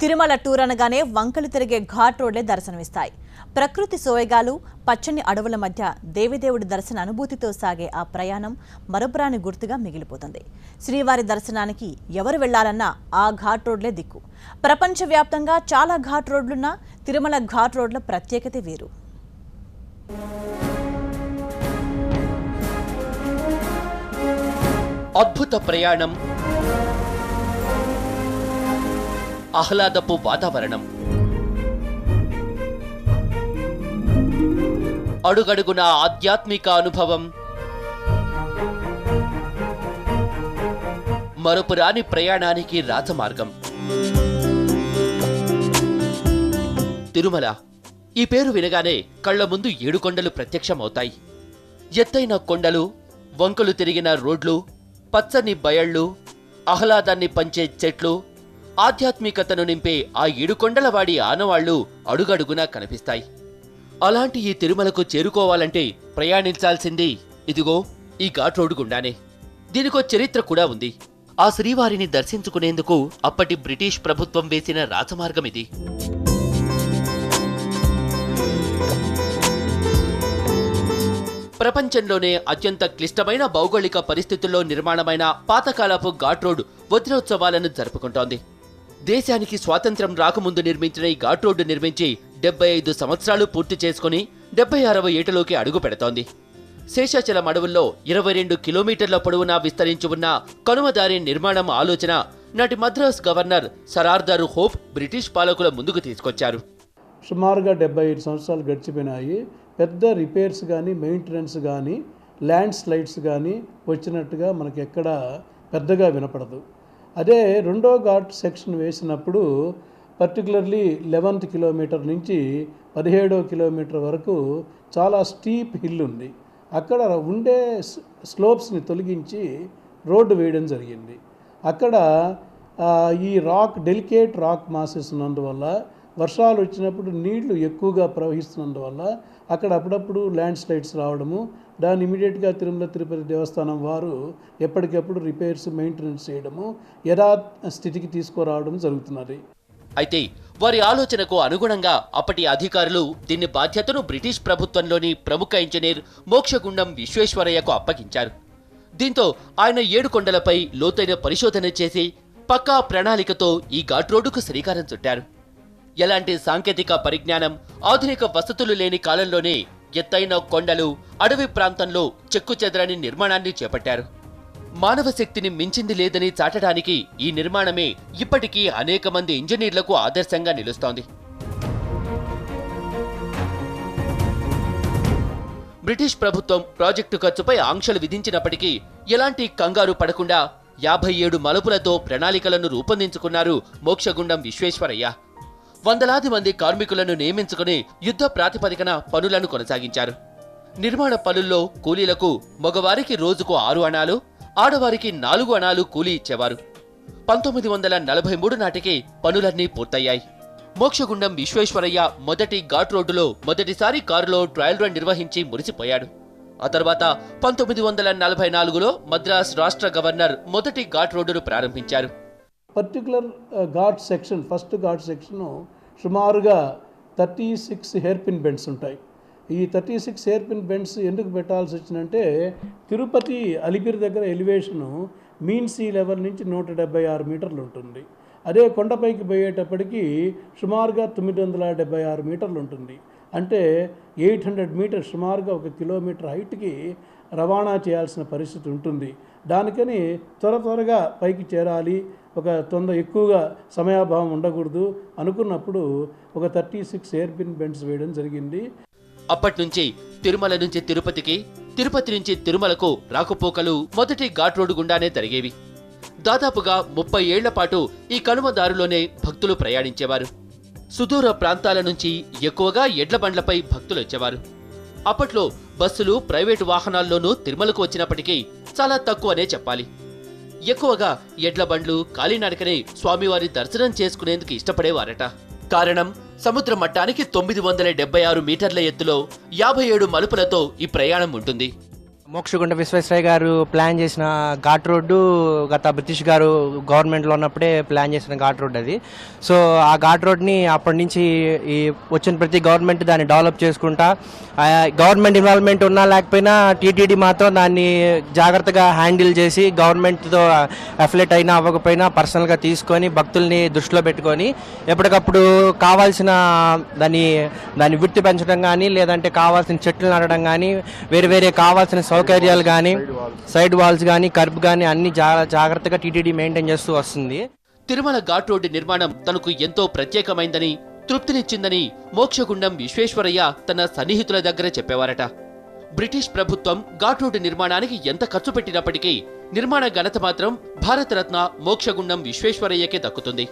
Tirumala tour అనగానే వంకలు తిరిగే ఘాట్ రోడ్లే దర్శనమిస్తాయి. ప్రకృతి సోయగాలు పచ్చని అడవుల మధ్య దేవిదేవుడి దర్శన అనుభూతితో సాగే ఆ ప్రయాణం మరపురాని గుర్తుగా మిగిలిపోతుంది. శ్రీవారి దర్శనానికి ఎవరు వెళ్ళాలన్నా ఆ ఘాట్ రోడ్లే దిక్కు. ప్రపంచవ్యాప్తంగా చాలా ఘాట్ రోడ్లున్నా తిరుమల ఘాట్ రోడ్ల ప్రత్యేకత వేరు. అద్భుత ప్రయాణం ఆహ్లాదపు వాతావరణం. అడుగడుగున ఆధ్యాత్మిక అనుభవం. మరపురాని ప్రయాణానికి రాజమార్గం తిరుమల. ఈ పేరు వినగానే కళ్ళ ముందు ఏడు కొండలు ప్రత్యక్షమవుతాయి. ఎత్తైన కొండలు వంకలు తిరిగిన రోడ్లు పచ్చని బయళ్ళు ఆహ్లాదాన్ని పంచే చెట్లు ఆధ్యాత్మికతను నింపే ఆ ఏడుకొండలవాడి ఆనవాళ్ళు అడుగడుగునా కనిపిస్తాయి. అలాంటి ఈ తిరుమలకు చేరుకోవాలంటే ప్రయాణించాల్సింది ఇదిగో ఈ ఘాట్ రోడ్డు గుండానే. దీనికో చరిత్ర కూడా ఉంది. ఆ శ్రీవారిని దర్శించుకునేందుకు అప్పటి బ్రిటిష్ ప్రభుత్వం వేసిన రాజమార్గం ఇది ప్రపంచంలోనే అత్యంత క్లిష్టమైన భౌగోళిక పరిస్థితుల్లో నిర్మాణమైన పాతకాలపు ఘాట్ రోడ్ వజ్రోత్సవాలను జరుపుకుంటోంది. దేశానికి స్వాతంత్ర్యం రాకముందు నిర్మించిన ఈ ఘాట్ రోడ్డు నిర్మించి డెబ్బై ఐదు సంవత్సరాలు పూర్తి చేసుకుని డెబ్బై ఆరవ ఏటలోకి అడుగు పెడుతోంది. శేషాచలం అడవుల్లో ఇరవై రెండు కిలోమీటర్ల పొడవునా విస్తరించి ఉన్న కనుమదారి నిర్మాణం ఆలోచన నాటి Madras governor sir Arthur Hope British పాలకుల ముందుకు తీసుకొచ్చారు. సుమారుగా డెబ్బై ఐదు సంవత్సరాలు గడిచిపోయినాయి. పెద్ద రిపేర్స్ కానీ మెయింటెనెన్స్ కానీ ల్యాండ్ స్లైడ్స్ కానీ వచ్చినట్టుగా మనకి ఎక్కడ పెద్దగా వినపడదు. అదే రెండో ఘాట్ సెక్షన్ వేసినప్పుడు పర్టికులర్లీ లెవెన్త్ కిలోమీటర్ నుంచి పదిహేడో కిలోమీటర్ వరకు చాలా స్టీప్ హిల్ ఉంది. అక్కడ ఉండే స్లోప్స్ని తొలగించి రోడ్డు వేయడం జరిగింది. అక్కడ ఈ రాక్ డెలికేట్ రాక్ మాసెస్ ఉన్నందువల్ల వర్షాలు వచ్చినప్పుడు నీళ్ళు ఎక్కువగా ప్రవహిస్తున్నందువల్ల అక్కడ అప్పుడప్పుడు ల్యాండ్ స్లైడ్స్ రావడము దాన్ని ఇమీడియట్గా తిరుమల తిరుపతి దేవస్థానం వారు ఎప్పటికప్పుడు రిపేర్స్ మెయింటెనెన్స్ చేయడము యథా స్థితికి తీసుకురావడం జరుగుతున్నది. అయితే వారి ఆలోచనకు అనుగుణంగా అప్పటి అధికారులు దీని బాధ్యతను బ్రిటిష్ ప్రభుత్వంలోని ప్రముఖ ఇంజనీర్ మోక్షగుండం విశ్వేశ్వరయ్యకు అప్పగించారు. దీంతో ఆయన ఏడు కొండలపై లోతైన పరిశోధన చేసి పక్కా ప్రణాళికతో ఈ ఘాట్ రోడ్డుకు శ్రీకారం చుట్టారు. ఎలాంటి సాంకేతిక పరిజ్ఞానం ఆధునిక వసతులు లేని కాలంలోనే ఎత్తైన కొండలు అడవి ప్రాంతంలో చెక్కు చెదరని నిర్మాణాన్ని చేపట్టారు. మానవ శక్తిని మించింది లేదని చాటడానికి ఈ నిర్మాణమే ఇప్పటికీ అనేక మంది ఇంజనీర్లకు ఆదర్శంగా నిలుస్తోంది. బ్రిటిష్ ప్రభుత్వం ప్రాజెక్టు ఖర్చుపై ఆంక్షలు విధించినప్పటికీ ఎలాంటి కంగారు పడకుండా యాభై ఏడు మలుపులతో ప్రణాళికలను రూపొందించుకున్నారు మోక్షగుండం విశ్వేశ్వరయ్య. వందలాది మంది కార్మికులను నియమించుకుని యుద్ధ ప్రాతిపదికన పనులను కొనసాగించారు. నిర్మాణ పనుల్లో కూలీలకు మగవారికి రోజుకు ఆరు అణాలు ఆడవారికి నాలుగు అణాలు కూలీ ఇచ్చేవారు. పంతొమ్మిది వందల నలభై మూడు నాటికి పనులన్నీ పూర్తయ్యాయి. మోక్షగుండం విశ్వేశ్వరయ్య మొదటి ఘాట్ రోడ్డులో మొదటిసారి కారులో ట్రయల్ రన్ నిర్వహించి మురిసిపోయాడు. ఆ తర్వాత పంతొమ్మిది వందల నలభై నాలుగులో మద్రాస్ రాష్ట్ర గవర్నర్ మొదటి ఘాట్ రోడ్డును ప్రారంభించారు. Particular ghat section first ghat section సుమారుగా thirty six hair pin bends ఉంటాయి. ఈ thirty six hair pin bends ఎందుకు పెట్టాల్సి వచ్చిందంటే తిరుపతి అలిపిరి దగ్గర ఎలివేషను మీన్ సీ లెవెల్ నుంచి నూట డెబ్బై ఆరు మీటర్లు ఉంటుంది. అదే కొండపైకి పోయేటప్పటికి సుమారుగా తొమ్మిది వందల డెబ్బై ఆరు మీటర్లు ఉంటుంది. అంటే ఎయిట్ హండ్రెడ్ మీటర్ సుమారుగా ఒక కిలోమీటర్ హైట్కి రవాణా చేయాల్సిన పరిస్థితి ఉంటుంది. దానికని త్వర త్వరగా పైకి చేరాలి. ఒక తొందర ఎక్కువగా సమయాభావం ఉండకూడదు. అనుకున్నప్పుడు ఒక thirty six hairpin bends వేయడం జరిగింది. అప్పటి నుంచి తిరుమల నుంచి తిరుపతికి తిరుపతి నుంచి తిరుమలకు రాకపోకలు మొదటి ఘాట్ రోడ్డు గుండానే జరిగేవి దాదాపుగా ముప్పై ఏళ్ళ పాటు ఈ కనుమ దారిలోనే భక్తులు ప్రయాణించేవారు. సుదూర ప్రాంతాల నుంచి ఎక్కువగా ఎడ్ల బండ్లపై భక్తులు వచ్చేవారు అప్పట్లో బస్సులు ప్రైవేటు వాహనాల్లోనూ తిరుమలకు వచ్చినప్పటికీ చాలా తక్కువనే చెప్పాలి. ఎక్కువగా ఎడ్ల బండ్లు కాలినడకనే స్వామివారి దర్శనం చేసుకునేందుకు ఇష్టపడేవారట. కారణం సముద్ర మట్టానికి తొమ్మిది వందల డెబ్బై ఆరు మీటర్ల ఎత్తులో యాభై ఏడు మలుపులతో ఈ ప్రయాణం ఉంటుంది. మోక్షగుండ విశ్వేశ్వరయ్య గారు ప్లాన్ చేసిన ఘాట్ రోడ్డు గత బ్రిటిష్ గారు గవర్నమెంట్లో ఉన్నప్పుడే ప్లాన్ చేసిన ఘాట్ రోడ్ అది. సో ఆ ఘాట్ రోడ్ని అప్పటి నుంచి ఈ వచ్చిన ప్రతి గవర్నమెంట్ దాన్ని డెవలప్ చేసుకుంటా గవర్నమెంట్ ఇన్వాల్వ్మెంట్ ఉన్నా లేకపోయినా టీటీడీ మాత్రం దాన్ని జాగ్రత్తగా హ్యాండిల్ చేసి గవర్నమెంట్తో అఫిలేట్ అయినా అవ్వకపోయినా పర్సనల్గా తీసుకొని భక్తుల్ని దృష్టిలో పెట్టుకొని ఎప్పటికప్పుడు కావాల్సిన దాన్ని దాన్ని వృత్తి పెంచడం కానీ లేదంటే కావాల్సిన చెట్లు నాటడం కానీ వేరే వేరే కావాల్సిన సౌకర్యాలు కానీ సైడ్ వాల్స్ కానీ కర్బ్ కానీ అన్ని జాగ్రత్తగా టీటీడీ మెయింటైన్ చేస్తూ వస్తుంది. తిరుమల ఘాట్ రోడ్డు నిర్మాణం తనకు ఎంతో ప్రత్యేకమైందని తృప్తినిచ్చిందని మోక్షగుండం విశ్వేశ్వరయ్య తన సన్నిహితుల దగ్గర చెప్పేవారట. బ్రిటిష్ ప్రభుత్వం ఘాట్ రోడ్డు నిర్మాణానికి ఎంత ఖర్చు పెట్టినప్పటికీ నిర్మాణ ఘనత మాత్రం భారతరత్న మోక్షగుండం విశ్వేశ్వరయ్యకే దక్కుతుంది.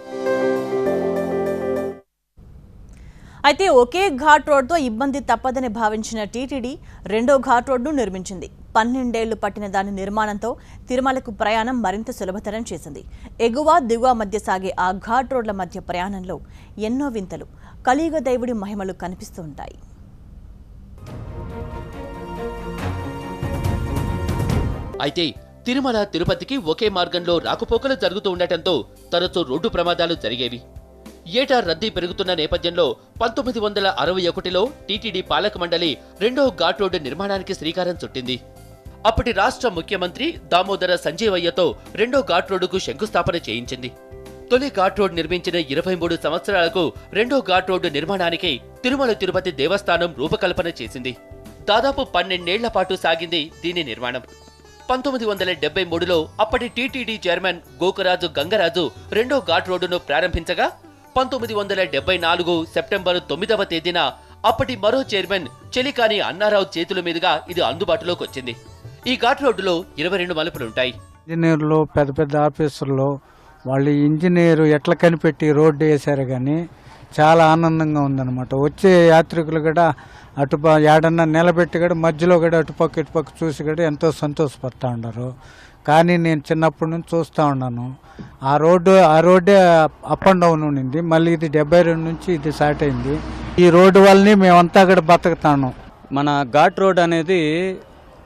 అయితే ఒకే ఘాట్ రోడ్తో ఇబ్బంది తప్పదని భావించిన టీటీడీ రెండో ఘాట్ రోడ్ను నిర్మించింది. పన్నెండేళ్ళు పట్టిన దాని నిర్మాణంతో తిరుమలకు ప్రయాణం మరింత సులభతరం చేసింది. ఎగువ దిగువ మధ్య సాగే ఆ ఘాట్ రోడ్ల మధ్య ప్రయాణంలో ఎన్నో వింతలు కలియుగ దైవుడి మహిమలు కనిపిస్తూ ఉంటాయి. అయితే తిరుమల తిరుపతికి ఒకే మార్గంలో రాకపోకలు జరుగుతూ ఉండటంతో తరచూ రోడ్డు ప్రమాదాలు జరిగేవి. ఏటా రద్దీ పెరుగుతున్న నేపథ్యంలో పంతొమ్మిది వందల అరవై ఒకటిలో టీటీడీ పాలక మండలి రెండో ఘాట్ రోడ్డు నిర్మాణానికి శ్రీకారం చుట్టింది. అప్పటి రాష్ట్ర ముఖ్యమంత్రి దామోదర సంజీవయ్యతో రెండో ఘాట్ రోడ్డుకు శంకుస్థాపన చేయించింది. తొలి ఘాట్ రోడ్ నిర్మించిన ఇరవై మూడు సంవత్సరాలకు రెండో ఘాట్ రోడ్డు నిర్మాణానికి తిరుమల తిరుపతి దేవస్థానం రూపకల్పన చేసింది. దాదాపు పన్నెండేళ్ళ పాటు సాగింది దీని నిర్మాణం. పంతొమ్మిది వందల డెబ్బై మూడులో అప్పటి టీటీడీ చైర్మన్ గోకరాజు గంగరాజు రెండో ఘాట్ రోడ్డును ప్రారంభించగా పంతొమ్మిది వందల డెబ్బై నాలుగు సెప్టెంబర్ తొమ్మిదవ తేదీన అప్పటి మరో చైర్మన్ చెలికాని అన్నారావు చేతుల మీదుగా ఇది అందుబాటులోకి వచ్చింది. ఈ ఘాట్ రోడ్డులో ఇరవై రెండు మలుపులుంటాయి. ఇంజనీర్లు పెద్ద పెద్ద ఆఫీసుల్లో వాళ్ళు ఇంజనీర్ ఎట్లా కనిపెట్టి రోడ్డు వేశారు కానీ చాలా ఆనందంగా ఉందన్నమాట. వచ్చే యాత్రికులు కూడా అటు ఏడన్నా నిలబెట్టి కూడా మధ్యలో కూడా అటుపక్క ఇటుపక్క చూసి కూడా ఎంతో సంతోషపడతా ఉన్నారు కానీ నేను చిన్నప్పటి నుంచి చూస్తూ ఉన్నాను. ఆ రోడ్డు ఆ రోడ్డే అప్ అండ్ డౌన్ ఉండింది. మళ్ళీ ఇది డెబ్బై రెండు నుంచి ఇది స్టార్ట్ అయింది. ఈ రోడ్డు వల్లనే మేమంతా కూడా బతుకుతాను. మన ఘాట్ రోడ్ అనేది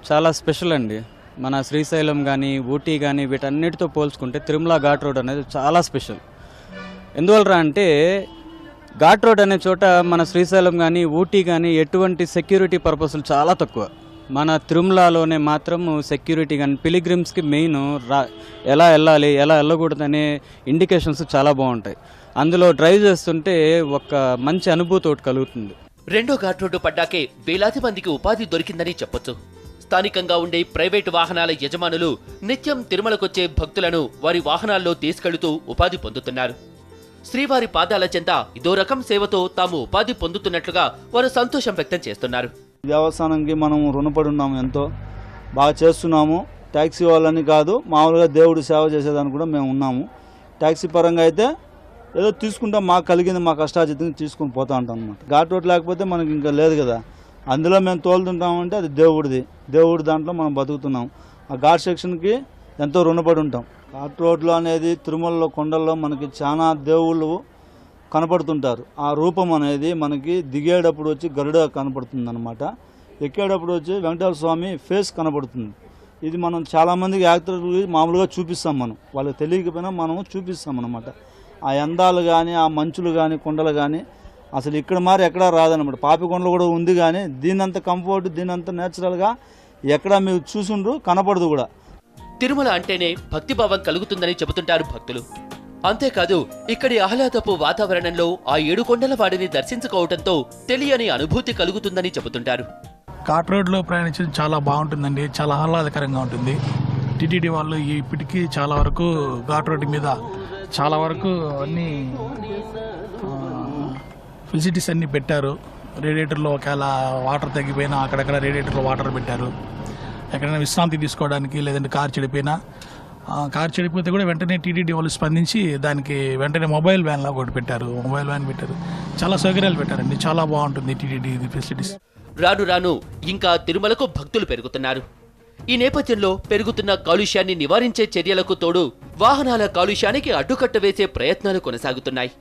చాలా స్పెషల్ అండి. మన శ్రీశైలం కానీ ఊటీ కానీ వీటన్నిటితో పోల్చుకుంటే తిరుమల ఘాట్ రోడ్ అనేది చాలా స్పెషల్ ఎందువలన అంటే ఘాట్ రోడ్ అనే చోట మన శ్రీశైలం కానీ ఊటీ కానీ ఎటువంటి సెక్యూరిటీ పర్పస్లు చాలా తక్కువ. మన తిరుమలలోనే మాత్రం సెక్యూరిటీ కానీ పిలిగ్రిమ్స్కి మెయిన్ రా ఎలా వెళ్ళాలి ఎలా వెళ్ళకూడదనే ఇండికేషన్స్ చాలా బాగుంటాయి. అందులో డ్రైవ్ చేస్తుంటే ఒక మంచి అనుభూతి ఒకటి కలుగుతుంది. రెండో ఘాట్ రోడ్డు పడ్డాకే వేలాది మందికి ఉపాధి దొరికిందని చెప్పొచ్చు. స్థానికంగా ఉండే ప్రైవేటు వాహనాల యజమానులు నిత్యం తిరుమలకొచ్చే భక్తులను వారి వాహనాల్లో తీసుకెళ్తూ ఉపాధి పొందుతున్నారు. శ్రీవారి పాదాల చెంత ఇదో రకం సేవతో తాము ఉపాధి పొందుతున్నట్లుగా వారు సంతోషం వ్యక్తం చేస్తున్నారు. దేవస్థానంకి మనం రుణపడి ఉన్నాము ఎంతో. బాగా చేస్తున్నాము. ట్యాక్సీ వాళ్ళని కాదు మామూలుగా దేవుడు సేవ చేసేదాన్ని కూడా మేము ఉన్నాము. ట్యాక్సీ పరంగా అయితే ఏదో తీసుకుంటాం మాకు కలిగింది మా కష్టాజితం తీసుకుని పోతా ఉంటాం అనమాట ఘాట్ రోడ్ లేకపోతే మనకి ఇంకా లేదు కదా. అందులో మేము తోలుతుంటామంటే అది దేవుడిది. దేవుడి దాంట్లో మనం బతుకుతున్నాం. ఆ ఘాట్ సెక్షన్కి ఎంతో రుణపడి ఉంటాం. ఘాట్ రోడ్లు అనేది తిరుమలలో కొండల్లో మనకి చాలా దేవుళ్ళు కనపడుతుంటారు. ఆ రూపం అనేది మనకి దిగేటప్పుడు వచ్చి గరుడ కనపడుతుంది అనమాట ఎక్కేటప్పుడు వచ్చి వెంకటేశ్వర స్వామి ఫేస్ కనపడుతుంది. ఇది మనం చాలామందికి యాక్టర్లు మామూలుగా చూపిస్తాం మనం. వాళ్ళకి తెలియకపోయినా మనము చూపిస్తాం అనమాట ఆ అందాలు కానీ ఆ మంచులు కానీ కొండలు కానీ అసలు ఇక్కడ మారి ఎక్కడా రాదనమాట పాపికొండలు కూడా ఉంది కానీ దీనంత కంఫర్ట్ దీనంత నేచురల్గా ఎక్కడ మీరు చూసుండ్రు కనపడదు కూడా. తిరుమల అంటేనే భక్తిభావం కలుగుతుందని చెబుతుంటారు భక్తులు. అంతేకాదు ఇక్కడి ఆహ్లాదపు వాతావరణంలో ఆ ఏడు కొండల వాడిని దర్శించుకోవడంతో తెలియని అనుభూతి కలుగుతుందని చెబుతుంటారు. ఘాట్ రోడ్లో ప్రయాణించడం చాలా బాగుంటుందండి. చాలా ఆహ్లాదకరంగా ఉంటుంది. టీటీడీ వాళ్ళు ఇప్పటికీ చాలా వరకు ఘాట్ రోడ్డు మీద చాలా వరకు అన్ని ఫెసిలిటీస్ అన్నీ పెట్టారు. రేడియేటర్లో ఒకవేళ వాటర్ తగ్గిపోయినా అక్కడక్కడ రేడియేటర్లో వాటర్ పెట్టారు. ఎక్కడైనా విశ్రాంతి తీసుకోవడానికి లేదంటే కార్ చెడిపోయినా కార్ చెడిపోతే కూడా వెంటనే టీటీడీ వాళ్ళు స్పందించి దానికి వెంటనే మొబైల్ వ్యాన్ లాగా ఒకటి పెట్టారు. మొబైల్ వ్యాన్ పెట్టారు. చాలా సౌకర్యాలు పెట్టారండి. చాలా బాగుంటుంది టీటీడీ ఫెసిలిటీస్. రాను రాను ఇంకా తిరుమలకు భక్తులు పెరుగుతున్నారు. ఈ నేపథ్యంలో పెరుగుతున్న కాలుష్యాన్ని నివారించే చర్యలకు తోడు వాహనాల కాలుష్యానికి అడ్డుకట్ట వేసే ప్రయత్నాలు కొనసాగుతున్నాయి.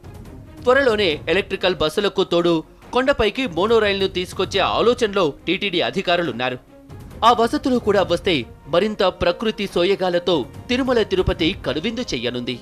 త్వరలోనే ఎలక్ట్రికల్ బస్సులకు తోడు కొండపైకి మోనో రైలును తీసుకొచ్చే ఆలోచనలో టీటీడీ అధికారులున్నారు. ఆ వసతులు కూడా వస్తే మరింత ప్రకృతి సోయగాలతో తిరుమల తిరుపతి కనువిందు చెయ్యనుంది